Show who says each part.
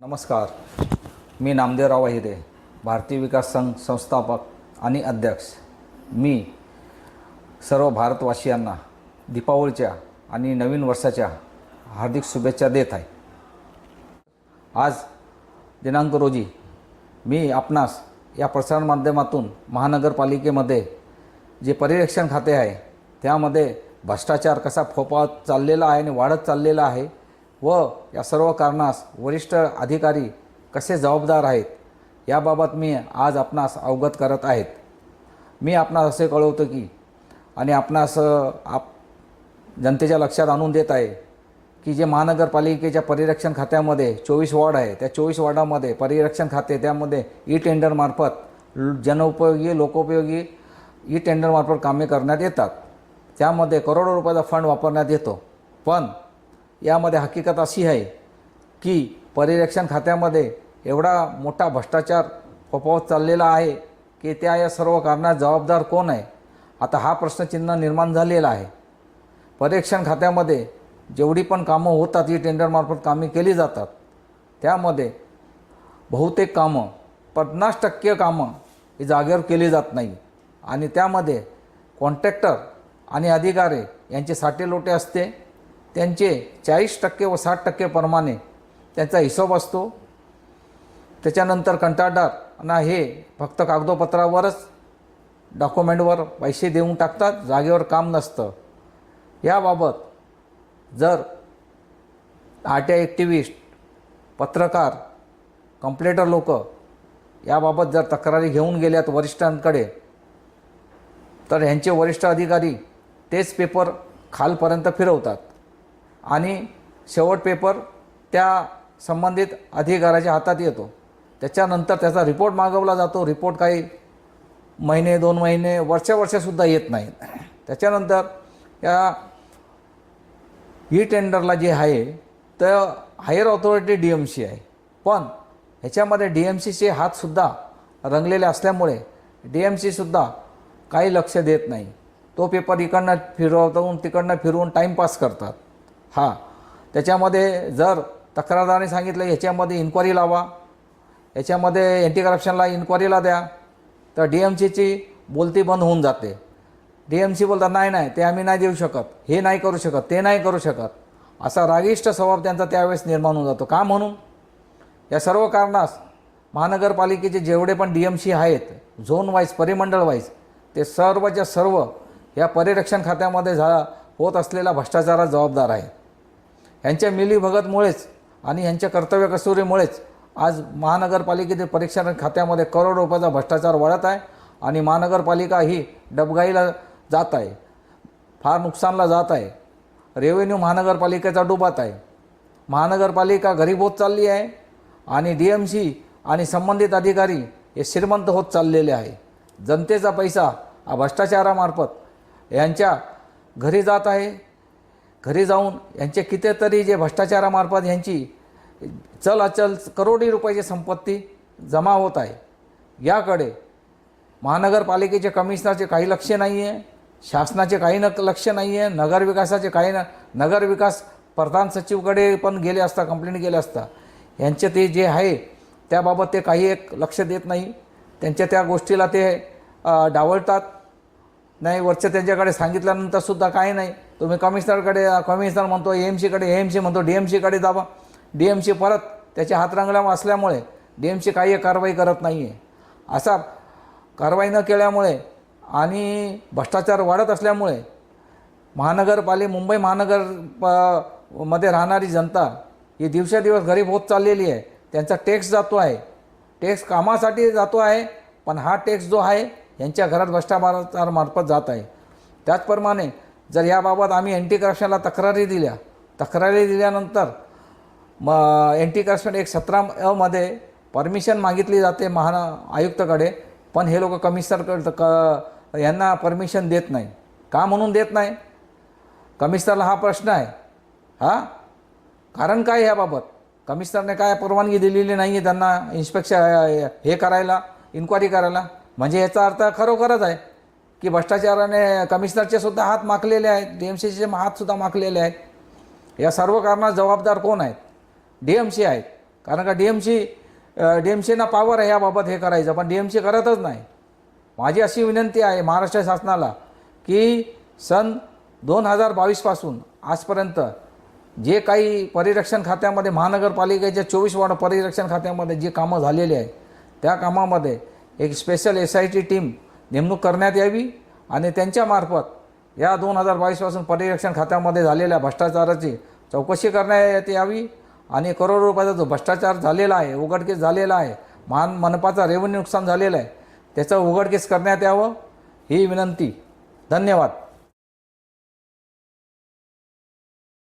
Speaker 1: नमस्कार. मी नामदेवराव अहिरे भारतीय विकास संघ संस्थापक आणि अध्यक्ष. मी सर्व भारतवासियांना दीपावलीच्या आणि नवीन वर्षाच्या हार्दिक शुभेच्छा देत आहे. आज दिनांक रोजी मी आपणास या प्रसारण माध्यमातून महानगरपालिकेमध्ये जे पर्यवेक्षण खाते आहे त्यामध्ये भ्रष्टाचार कसा फोपावत चाललेला आहे आणि वाढत चाललेला आहे व या सर्व कारणास वरिष्ठ अधिकारी कसे जबाबदार आहेत याबाबत मी आज आपणास अवगत करत आहेत. मी आपणास असे कळवतो की आणि आपणास आप जनतेच्या लक्षात आणून देत आहे की जे महानगरपालिकेच्या परिरक्षण खात्यामध्ये चोवीस वॉर्ड आहे त्या चोवीस वॉर्डामध्ये परिरक्षण खाते त्यामध्ये ई टेंडरमार्फत जनउपयोगी जनोपयोगी लोकोपयोगी ई टेंडरमार्फत कामे करण्यात येतात. त्यामध्ये करोडो रुपयाचा फंड वापरण्यात येतो. पण यामध्ये हकीकत अशी आहे की परिरक्षण खात्यामध्ये एवढा मोठा भ्रष्टाचार फोफावत चाललेला आहे की त्या या सर्व कारणात जबाबदार कोण आहे? आता हा प्रश्नचिन्ह निर्माण झालेला आहे. परिरक्षण खात्यामध्ये जेवढी पण कामं होतात ही टेंडरमार्फत कामे केली जातात त्यामध्ये बहुतेक कामं पन्नास टक्के कामं ही जागेवर केली जात नाही. आणि त्यामध्ये कॉन्ट्रॅक्टर आणि अधिकारी यांचे साठे लोटे असते. त्यांचे चाळीस टक्के व साठ टक्के प्रमाणे त्यांचा हिशोब असतो. त्याच्यानंतर कंत्राटदार हे फक्त कागदोपत्रावरच डॉक्युमेंटवर पैसे देऊन टाकतात जागेवर काम नसतं. याबाबत जर आर टी आय ॲक्टिव्हिस्ट पत्रकार कंप्लेटर लोक याबाबत जर तक्रारी घेऊन गेल्यात वरिष्ठांकडे तर ह्यांचे वरिष्ठ अधिकारी तेच पेपर खालपर्यंत फिरवतात. आणि शेवट पेपर त्या संबंधित अधिकाऱ्याच्या हातात येतो. त्याच्यानंतर त्याचा रिपोर्ट मागवला जातो. रिपोर्ट काही महिने दोन महिने वर्ष वर्षसुद्धा येत नाहीत. त्याच्यानंतर या ई टेंडरला जे आहे तर higher authority D M C आहे. पण ह्याच्यामध्ये डी एम सीचे हातसुद्धा रंगलेले असल्यामुळे डी एम सीसुद्धा काही लक्ष देत नाही. तो पेपर इकडनं फिरवतून तिकडनं फिरवून टाईमपास करतात. हां. त्याच्यामध्ये जर तक्रारदाराने सांगितलं ह्याच्यामध्ये इन्क्वायरी लावा. याच्यामध्ये अँटी करप्शनला इन्क्वायरीला द्या. तर डी एम सीची बोलती बंद होऊन जाते. डी एम सी बोलतात नाही नाही ते आम्ही नाही देऊ शकत. हे नाही करू शकत ते नाही करू शकत. असा रागिष्ट स्वभाव त्यांचा त्यावेळेस निर्माण होऊन जातो. का म्हणून? या सर्व कारणास महानगरपालिकेचे जेवढे पण डी एम सी आहेत झोन वाईज परिमंडळ वाईज ते सर्वच्या सर्व या परिरक्षण खात्यामध्ये झा होत असलेला भ्रष्टाचारात जबाबदार आहे ह्यांच्या मिलीभगतमुळेच आणि ह्यांच्या कर्तव्य कसुरीमुळेच आज महानगरपालिकेतील परीक्षण खात्यामध्ये करोड रुपयाचा भ्रष्टाचार वाढत आहे आणि महानगरपालिका ही डबघाईला जात आहे. फार नुकसानला जात आहे. रेव्हेन्यू महानगरपालिकेचा डुबात आहे. महानगरपालिका गरीब होत चालली आहे आणि डी एम सी आणि संबंधित अधिकारी हे श्रीमंत होत चाललेले आहे. जनतेचा पैसा हा भ्रष्टाचारामार्फत यांच्या घरी जात आहे. घरी जाऊन यांचे कितीतरी जे भ्रष्टाचारामार्फत यांची चल अचल करोडी रुपयाची संपत्ती जमा होत आहे. याकडे महानगरपालिकेचे कमिशनरचे काही लक्ष नाही आहे शासनाचे काही न लक्ष नाही आहे नगरविकासाचे काही न नगरविकास प्रधान सचिवकडे पण गेले असता कंप्लेंट गेले असता यांचे ते जे आहे त्याबाबत ते काही एक लक्ष देत नाही. त्यांच्या त्या गोष्टीला ते डावळतात नाही वरच्या त्यांच्याकडे सांगितल्यानंतर सुद्धा काही नाही. तुम्ही कमिशनरकडे कमिशनर म्हणतो ए एम सीकडे ए एम सी म्हणतो डी एम सीकडे दाबा डी एम सी परत त्याच्या हातरांगड्या असल्यामुळे डी एम सी काही कारवाई करत नाही आहे असा कारवाई न केल्यामुळे आणि भ्रष्टाचार वाढत असल्यामुळे महानगरपाली मुंबई महानगर प- मध्ये राहणारी जनता ही दिवसेदिवस गरीब होत चाललेली आहे. त्यांचा टॅक्स जातो आहे. टॅक्स कामासाठी जातो आहे पण हा टॅक्स जो आहे यांच्या घरात भ्रष्टाचारामार्फत जात आहे. त्याचप्रमाणे जर याबाबत आम्ही अँटी करप्शनला तक्रारी दिल्या तक्रारी दिल्यानंतर म अँटी करप्शन एक सतरा अमध्ये परमिशन मागितली जाते महाना आयुक्तकडे पण हे लोक कमिशनरकडे क यांना परमिशन देत नाही. का म्हणून देत नाही? कमिशनरला हा प्रश्न आहे. हां? कारण काय ह्याबाबत? कमिशनरने काय परवानगी दिलेली नाही आहे त्यांना इन्स्पेक्शन हे करायला इन्क्वायरी करायला? म्हणजे याचा अर्थ खरोखरच आहे की भ्रष्टाचाराने कमिशनरचे सुद्धा हात माखलेले आहेत डी एम सीचे हातसुद्धा माखलेले आहेत. या सर्व कारणात जबाबदार कोण आहेत? डी एम सी आहेत. कारण का D M C D M Sina power आहे याबाबत हे करायचं पण डी एम सी करतच नाही. माझी अशी विनंती आहे महाराष्ट्र शासनाला की सन दोन हजार बावीसपासून आजपर्यंत जे काही परिरक्षण खात्यामध्ये महानगरपालिकेच्या चोवीस वॉर्ड परिरक्षण खात्यामध्ये जी कामं झालेली आहे त्या कामामध्ये एक special S I T team नेमणूक करण्यात यावी आणि त्यांच्यामार्फत या दोन हजार बावीसपासून परिरक्षण खात्यामध्ये झालेल्या भ्रष्टाचाराची चौकशी करण्यात यावी आणि करोडो रुपयाचा जो भ्रष्टाचार झालेला आहे उघडकीस झालेला आहे महान मनपाचा रेव्हन्यू नुकसान झालेलं आहे त्याचं उघडकीस करण्यात यावं ही विनंती. धन्यवाद.